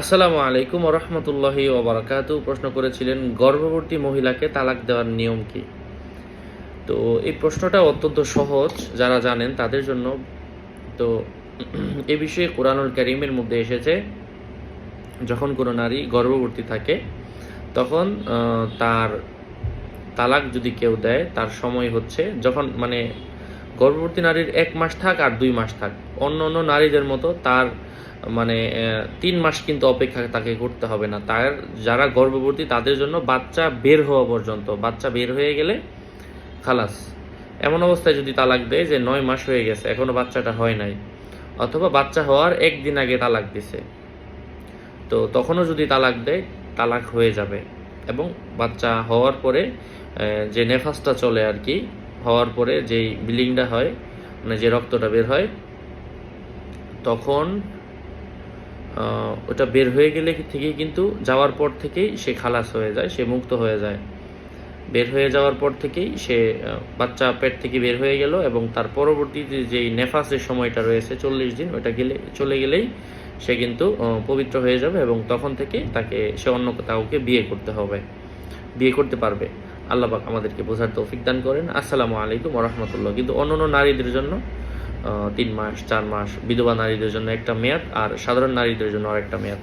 আসসালামু আলাইকুম রহমতুল্লাহি ওবরাকাত প্রশ্ন করেছিলেন, গর্ভবতী মহিলাকে তালাক দেওয়ার নিয়ম কি? তো এই প্রশ্নটা অত্যন্ত সহজ, যারা জানেন তাদের জন্য। তো এ বিষয়ে কোরআনুল করিমের মধ্যে এসেছে, যখন কোনো নারী গর্ভবতী থাকে, তখন তার তালাক যদি কেউ দেয়, তার সময় হচ্ছে যখন মানে গর্ভবতী নারীর এক মাস থাক আর দুই মাস থাক। অন্য অন্য নারীদের মতো তার মানে তিন মাস কিন্তু অপেক্ষা তাকে করতে হবে না। তার যারা গর্ভবতী, তাদের জন্য বাচ্চা বের হওয়া পর্যন্ত, বাচ্চা বের হয়ে গেলে খালাস। এমন অবস্থায় যদি তালাক দেয় যে নয় মাস হয়ে গেছে, এখনও বাচ্চাটা হয় নাই, অথবা বাচ্চা হওয়ার একদিন আগে তালাক দিছে, তো তখনও যদি তালাক দেয়, তালাক হয়ে যাবে। এবং বাচ্চা হওয়ার পরে যে নেফাসটা চলে আর কি, হওয়ার পরে যেই বিলিংটা হয় মানে যে রক্তটা বের হয়, তখন ওটা বের হয়ে গেলে থেকে কিন্তু যাওয়ার পর থেকেই সে খালাস হয়ে যায়, সে মুক্ত হয়ে যায়। বের হয়ে যাওয়ার পর থেকেই সে বাচ্চা পেট থেকে বের হয়ে গেল এবং তার পরবর্তীতে যেই নেফাসের সময়টা রয়েছে চল্লিশ দিন, ওটা গেলে, চলে গেলেই সে কিন্তু পবিত্র হয়ে যাবে এবং তখন থেকে তাকে, সে অন্য কাউকে বিয়ে করতে হবে, বিয়ে করতে পারবে। আল্লাহ আমাদেরকে বোঝার তৌফিক দান করেন। আসসালামু আলাইকুম রহমতুল্লাহ। কিন্তু অন্য নারীদের জন্য তিন মাস, চার মাস, বিধবা নারীদের জন্য একটা মেয়াদ আর সাধারণ নারীদের জন্য আর একটা মেয়াদ।